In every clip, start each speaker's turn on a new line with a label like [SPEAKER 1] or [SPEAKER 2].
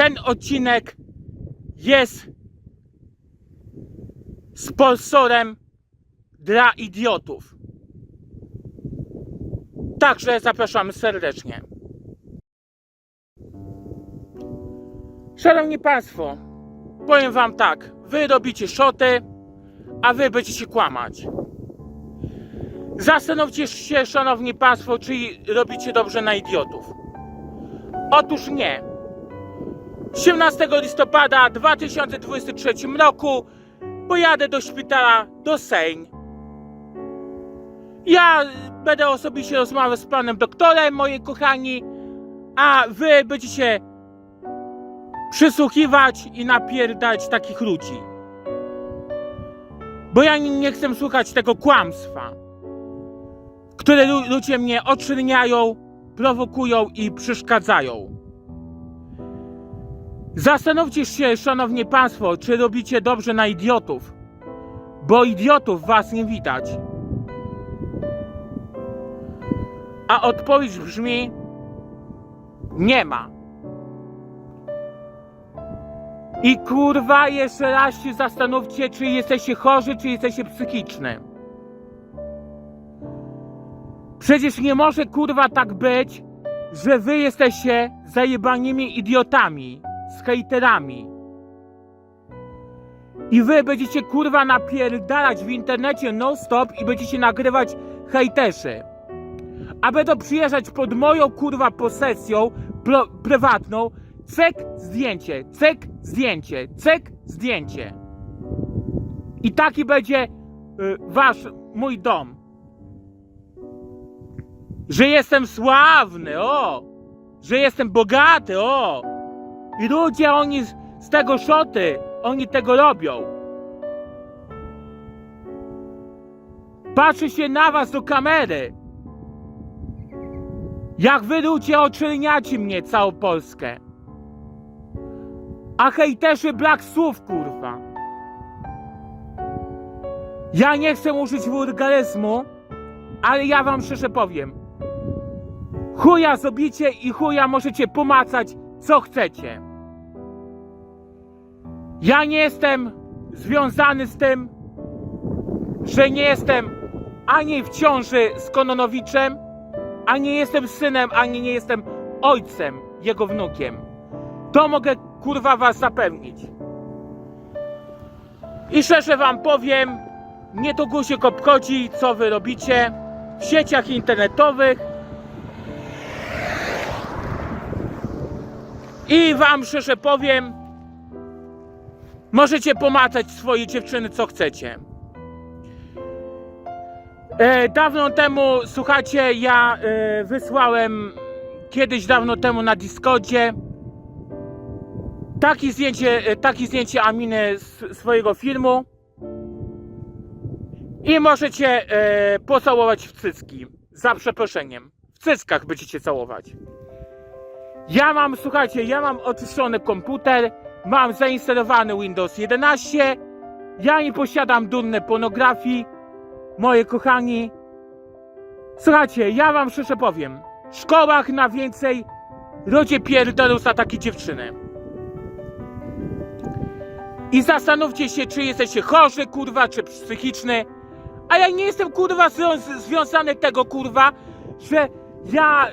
[SPEAKER 1] ten odcinek jest sponsorem dla idiotów. Także zapraszamy serdecznie. Szanowni Państwo, powiem Wam tak. Wy robicie szoty, a Wy będziecie kłamać. Zastanówcie się, Szanowni Państwo, czy robicie dobrze na idiotów. Otóż nie. 17 listopada 2023 roku pojadę do szpitala do Sejn. Ja będę osobiście rozmawiał z panem doktorem, moi kochani, a wy będziecie przysłuchiwać i napierdać takich ludzi. Bo ja nie chcę słuchać tego kłamstwa, które lu- ludzie mnie oczerniają, prowokują i przeszkadzają. Zastanówcie się, szanowni państwo, czy robicie dobrze na idiotów, bo idiotów was nie widać. A odpowiedź brzmi: nie ma. I kurwa, jeszcze raz się zastanówcie, czy jesteście chorzy, czy jesteście psychiczny. Przecież nie może kurwa tak być, że wy jesteście zajebanymi idiotami, z hejterami. I wy będziecie kurwa napierdalać w internecie non stop i będziecie nagrywać hejterzy. A będą przyjeżdżać pod moją kurwa posesją prywatną, cek zdjęcie, cek zdjęcie, cek zdjęcie. I taki będzie y, wasz, mój dom. Że jestem sławny, o! Że jestem bogaty, o! I ludzie, oni z, z tego szoty, oni tego robią. Patrzy się na was do kamery. Jak wy ludzie oczerniacie mnie całą Polskę. A hejterzy brak słów, kurwa. Ja nie chcę użyć wulgaryzmu, ale ja wam szczerze powiem. Chuja zrobicie i chuja możecie pomacać, co chcecie. Ja nie jestem związany z tym, że nie jestem ani w ciąży z Kononowiczem, ani nie jestem synem, ani nie jestem ojcem, jego wnukiem. To mogę kurwa was zapewnić. I szczerze wam powiem, nie to guzik obchodzi, co wy robicie w sieciach internetowych. I wam szczerze powiem, możecie pomacać swoje dziewczyny, co chcecie. E, dawno temu, słuchajcie, ja e, wysłałem kiedyś dawno temu na Discordzie takie zdjęcie, e, takie zdjęcie Aminy z swojego filmu i możecie e, pocałować w cycki. Za przeproszeniem. W cyckach będziecie całować. Ja mam, słuchajcie, ja mam oczyszczony komputer, mam zainstalowany Windows 11, ja nie posiadam durnej pornografii, moi kochani. Słuchajcie, ja wam szczerze powiem, w szkołach na więcej ludzie pierdolą za takie dziewczyny. I zastanówcie się, czy jesteście chorzy, kurwa, czy psychiczny. A ja nie jestem, kurwa, zwią- związany tego, kurwa, że ja...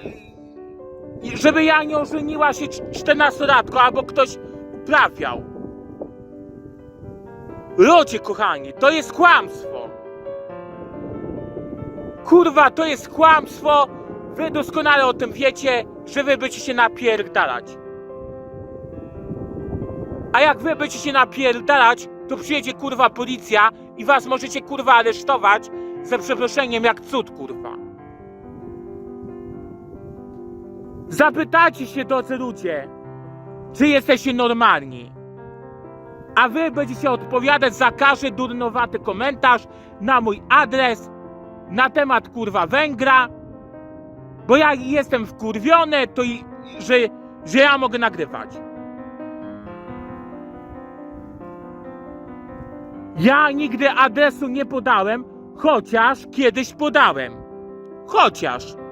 [SPEAKER 1] Żeby ja nie ożeniła się czternastolatko, albo ktoś uprawiał. Ludzie, kochani, to jest kłamstwo. Kurwa, to jest kłamstwo. Wy doskonale o tym wiecie, że wy będziecie się napierdalać. A jak wy będziecie się napierdalać, to przyjedzie kurwa policja i was możecie kurwa aresztować za przeproszeniem jak cud kurwa. Zapytajcie się drodzy ludzie, czy jesteście normalni. A wy będziecie odpowiadać za każdy durnowaty komentarz na mój adres na temat kurwa Węgra, bo ja jestem wkurwiony, to i, że, że ja mogę nagrywać. Ja nigdy adresu nie podałem, chociaż kiedyś podałem. Chociaż.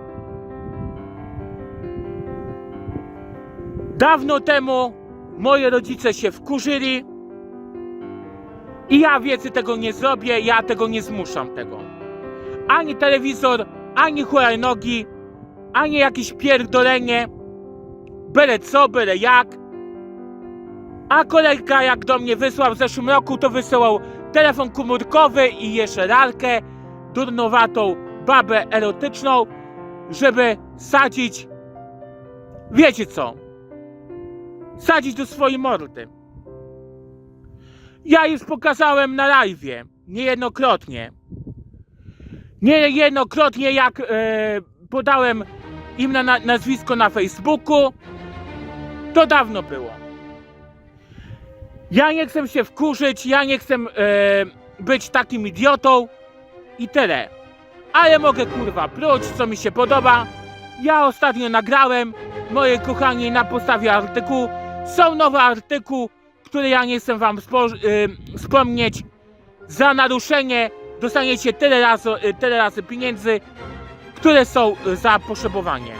[SPEAKER 1] Dawno temu moi rodzice się wkurzyli i ja więcej tego nie zrobię, ja tego nie zmuszam tego. Ani telewizor, ani hulajnogi, ani jakieś pierdolenie, byle co, byle jak. A kolega jak do mnie wysłał w zeszłym roku, to wysyłał telefon komórkowy i jeszcze lalkę, durnowatą babę erotyczną, żeby sadzić, wiecie co, sadzić do swojej mordy. Ja już pokazałem na live'ie, niejednokrotnie. Niejednokrotnie jak e, podałem im na, na, nazwisko na Facebooku, to dawno było. Ja nie chcę się wkurzyć, ja nie chcę e, być takim idiotą i tyle. Ale mogę kurwa pluć, co mi się podoba. Ja ostatnio nagrałem, moje kochani, na podstawie artykułu. Są nowe artykuł, które ja nie chcę wam spo, y, wspomnieć. Za naruszenie dostaniecie tyle razy, y, tyle razy pieniędzy, które są y, za potrzebowanie.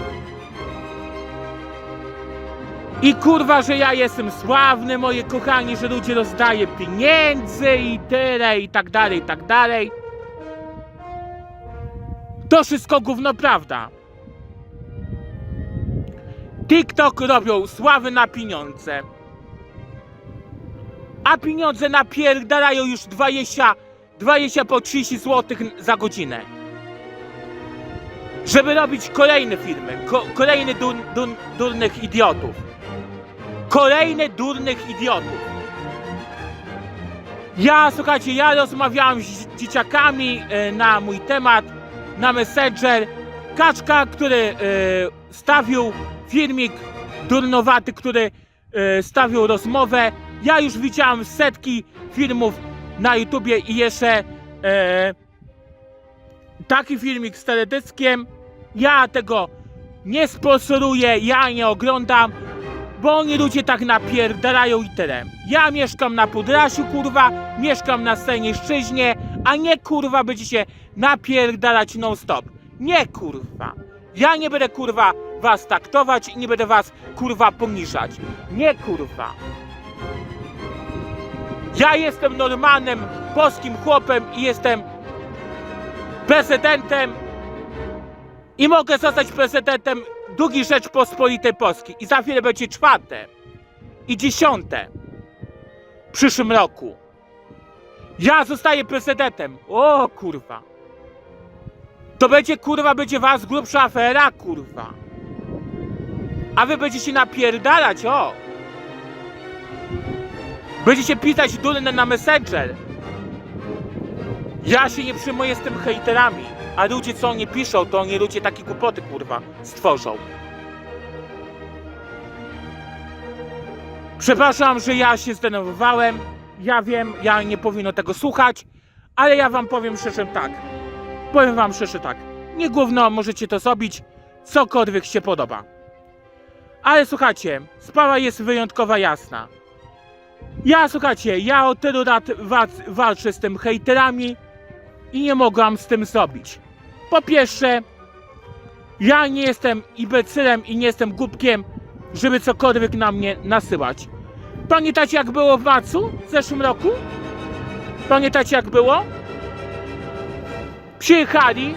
[SPEAKER 1] I kurwa, że ja jestem sławny, moje kochani, że ludzie rozdaje pieniędzy i tyle, i tak dalej, i tak dalej. To wszystko gówno prawda. TikTok robią sławy na pieniądze. A pieniądze napierdalają już 20, 20 po 30 zł za godzinę. Żeby robić kolejne filmy, ko, kolejny dur, dur, durnych idiotów. Kolejne durnych idiotów. Ja, słuchajcie, ja rozmawiałem z dzieciakami e, na mój temat, na Messenger. Kaczka, który e, stawił filmik durnowaty, który e, stawił rozmowę. Ja już widziałem setki filmów na YouTubie i jeszcze e, taki filmik z teledyskiem. Ja tego nie sponsoruję, ja nie oglądam, bo oni ludzie tak napierdalają i tyle. Ja mieszkam na Pudrasiu, kurwa, mieszkam na Stajnieszczyźnie, a nie kurwa będziecie napierdalać non stop. Nie kurwa. Ja nie będę kurwa was taktować i nie będę was kurwa poniżać. Nie kurwa. Ja jestem normalnym polskim chłopem i jestem prezydentem i mogę zostać prezydentem drugiej Rzeczpospolitej Polskiej i za chwilę będzie czwarte i dziesiąte w przyszłym roku. Ja zostaję prezydentem. O kurwa. To będzie kurwa, będzie was grubsza afera, kurwa. A wy będziecie napierdalać, o. Będziecie pisać durne na Messenger. Ja się nie przyjmuję z tym hejterami. A ludzie co oni piszą, to oni ludzie takie głupoty kurwa stworzą. Przepraszam, że ja się zdenerwowałem. Ja wiem, ja nie powinno tego słuchać, ale ja wam powiem szczerze tak. Powiem wam szczerze tak. Nie gówno możecie to zrobić, cokolwiek się podoba. Ale słuchajcie, sprawa jest wyjątkowa jasna. Ja, słuchajcie, ja od tylu lat wa- walczę z tym hejterami i nie mogłam z tym zrobić. Po pierwsze, ja nie jestem imbecylem i nie jestem głupkiem, żeby cokolwiek na mnie nasyłać. Pamiętacie jak było w marcu w zeszłym roku? Pamiętacie jak było? Przyjechali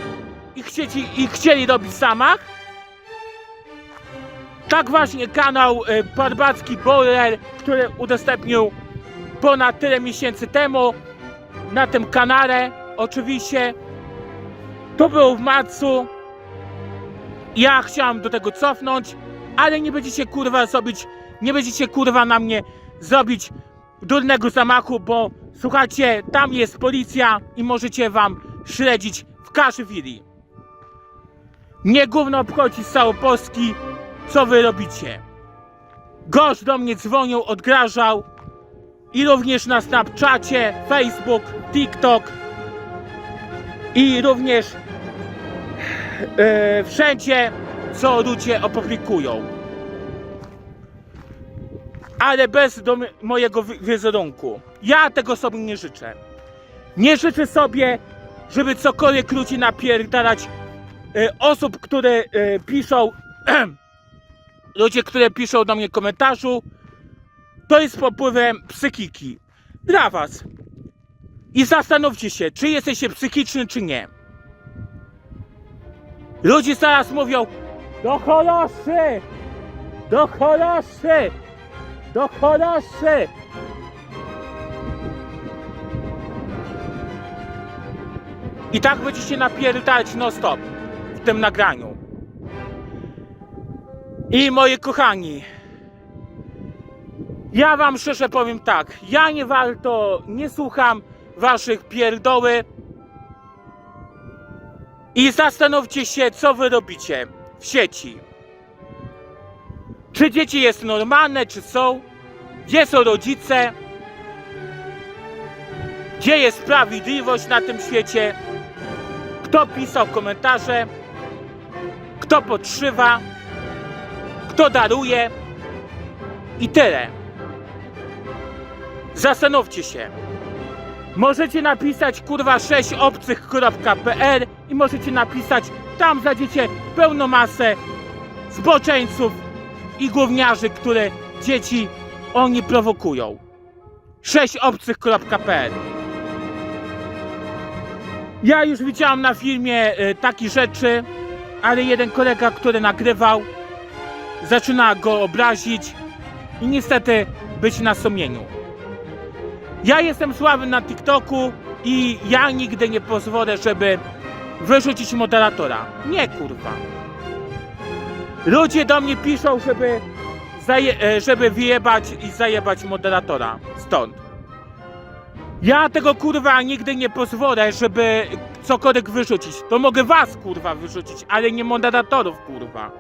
[SPEAKER 1] i chcieli, i chcieli robić zamach. Tak właśnie kanał y, Barbacki Boiler, który udostępnił ponad tyle miesięcy temu na tym kanale, oczywiście. To było w marcu. Ja chciałam do tego cofnąć, ale nie będziecie kurwa zrobić, nie będziecie kurwa na mnie zrobić durnego zamachu, bo słuchajcie, tam jest policja i możecie wam śledzić w każdej chwili. Nie gówno obchodzi z Polski, co wy robicie. Gość do mnie dzwonił, odgrażał i również na Snapchacie, Facebook, TikTok i również e, wszędzie, co ludzie opublikują. Ale bez do mojego wi- wizerunku. Ja tego sobie nie życzę. Nie życzę sobie, żeby cokolwiek ludzi napierdalać e, osób, które e, piszą ludzie, które piszą do mnie w komentarzu to jest popływem psychiki. Dla was. I zastanówcie się, czy jesteście psychiczny, czy nie. Ludzie zaraz mówią, do choloszy! Do choloszy! Do choloszy! I tak będziecie napierdalać non stop w tym nagraniu. I moi kochani, ja wam szczerze powiem tak, ja nie warto, nie słucham waszych pierdoły i zastanówcie się, co wy robicie w sieci. Czy dzieci jest normalne, czy są? Gdzie są rodzice? Gdzie jest sprawiedliwość na tym świecie? Kto pisał komentarze? Kto podszywa? Kto daruje? I tyle. Zastanówcie się. Możecie napisać kurwa 6obcych.pl i możecie napisać tam znajdziecie pełną masę zboczeńców i gówniarzy, które dzieci oni prowokują. 6obcych.pl Ja już widziałam na filmie y, takie rzeczy, ale jeden kolega, który nagrywał, zaczyna go obrazić i niestety być na sumieniu. Ja jestem słaby na TikToku i ja nigdy nie pozwolę, żeby wyrzucić moderatora. Nie kurwa. Ludzie do mnie piszą, żeby, zaje- e, żeby wyjebać i zajebać moderatora. Stąd. Ja tego kurwa nigdy nie pozwolę, żeby cokolwiek wyrzucić. To mogę was kurwa wyrzucić, ale nie moderatorów kurwa.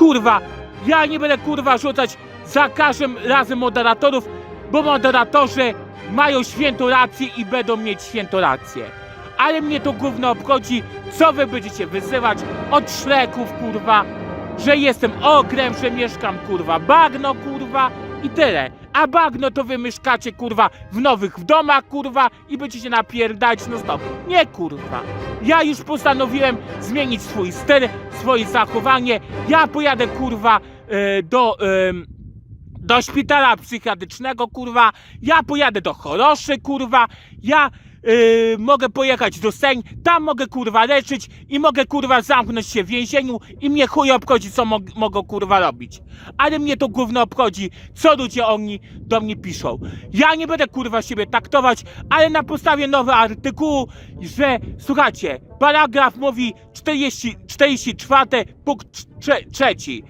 [SPEAKER 1] Kurwa, ja nie będę kurwa rzucać za każdym razem moderatorów, bo moderatorzy mają świętą rację i będą mieć świętą rację. Ale mnie to gówno obchodzi, co wy będziecie wyzywać od szleków, kurwa, że jestem okrem, że mieszkam, kurwa, bagno, kurwa i tyle. A bagno to wy mieszkacie, kurwa, w nowych domach, kurwa i będziecie napierdać no stop. Nie, kurwa. Ja już postanowiłem zmienić swój styl, swoje zachowanie. Ja pojadę, kurwa, e, do... em, do szpitala psychiatrycznego, kurwa, ja pojadę do Choroszy, kurwa, ja yy, mogę pojechać do Seń, tam mogę, kurwa, leczyć i mogę, kurwa, zamknąć się w więzieniu i mnie chuj obchodzi, co mog- mogą, kurwa, robić. Ale mnie to gówno obchodzi, co ludzie oni do mnie piszą. Ja nie będę, kurwa, siebie taktować, ale na podstawie nowego artykułu, że, słuchajcie, paragraf mówi 40, 44, punkt trze- trzeci.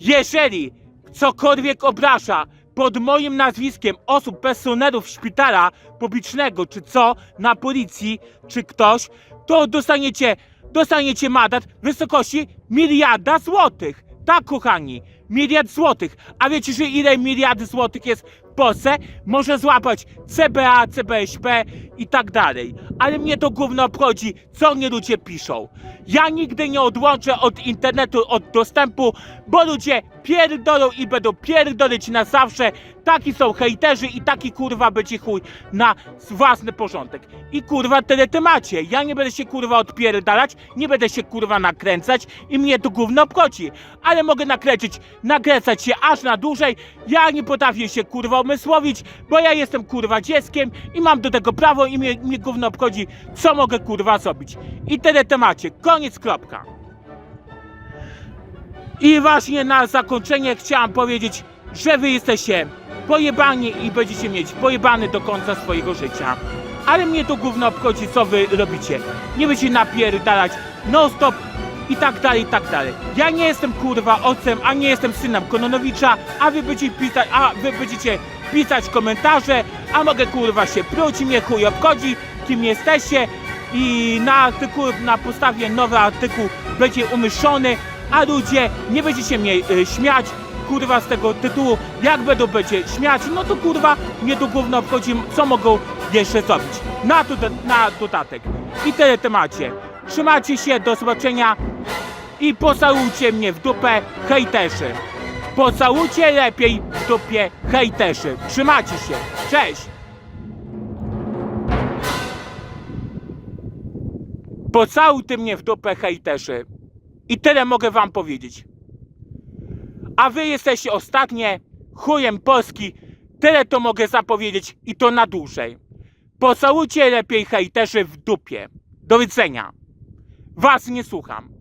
[SPEAKER 1] Jeżeli cokolwiek obraża pod moim nazwiskiem osób, personelów szpitala publicznego, czy co, na policji, czy ktoś, to dostaniecie, dostaniecie mandat w wysokości miliarda złotych. Tak, kochani, miliard złotych. A wiecie, że ile miliardy złotych jest w Polsce? Może złapać CBA, CBSP i tak dalej. Ale mnie to gówno obchodzi, co mnie ludzie piszą. Ja nigdy nie odłączę od internetu, od dostępu, bo ludzie pierdolą i będą pierdolić na zawsze. Taki są hejterzy i taki kurwa będzie chuj na własny porządek. I kurwa tyle temacie. Ja nie będę się kurwa odpierdalać, nie będę się kurwa nakręcać i mnie to gówno obchodzi. Ale mogę nakręcić, nakręcać się aż na dłużej. Ja nie potrafię się kurwa umysłowić, bo ja jestem kurwa dzieckiem i mam do tego prawo i mnie, mnie gówno obchodzi, co mogę kurwa zrobić. I tyle temacie. Koniec, kropka. I właśnie na zakończenie chciałam powiedzieć, że wy jesteście pojebani i będziecie mieć pojebany do końca swojego życia. Ale mnie to gówno obchodzi, co wy robicie. Nie będziecie napierdalać non stop i tak dalej, i tak dalej. Ja nie jestem kurwa ojcem, a nie jestem synem Kononowicza, a wy będziecie pisać, a wy będziecie pisać komentarze, a mogę kurwa się pruć mnie chuj obchodzi, kim jesteście i na artykuł, na podstawie nowy artykuł będzie umieszczony, a ludzie nie będziecie mnie y, śmiać, kurwa z tego tytułu, jak będą będzie śmiać, no to kurwa mnie to gówno obchodzi, co mogą jeszcze zrobić. Na, doda- na dodatek. I tyle temacie. Trzymajcie się, do zobaczenia i pocałujcie mnie w dupę hejterzy. Pocałujcie lepiej w dupie hejterzy. Trzymajcie się. Cześć! Pocałujcie mnie w dupę hejterzy. I tyle mogę wam powiedzieć. A wy jesteście ostatnie chujem Polski. Tyle to mogę zapowiedzieć i to na dłużej. Pocałujcie lepiej hejterzy w dupie. Do widzenia. Was nie słucham.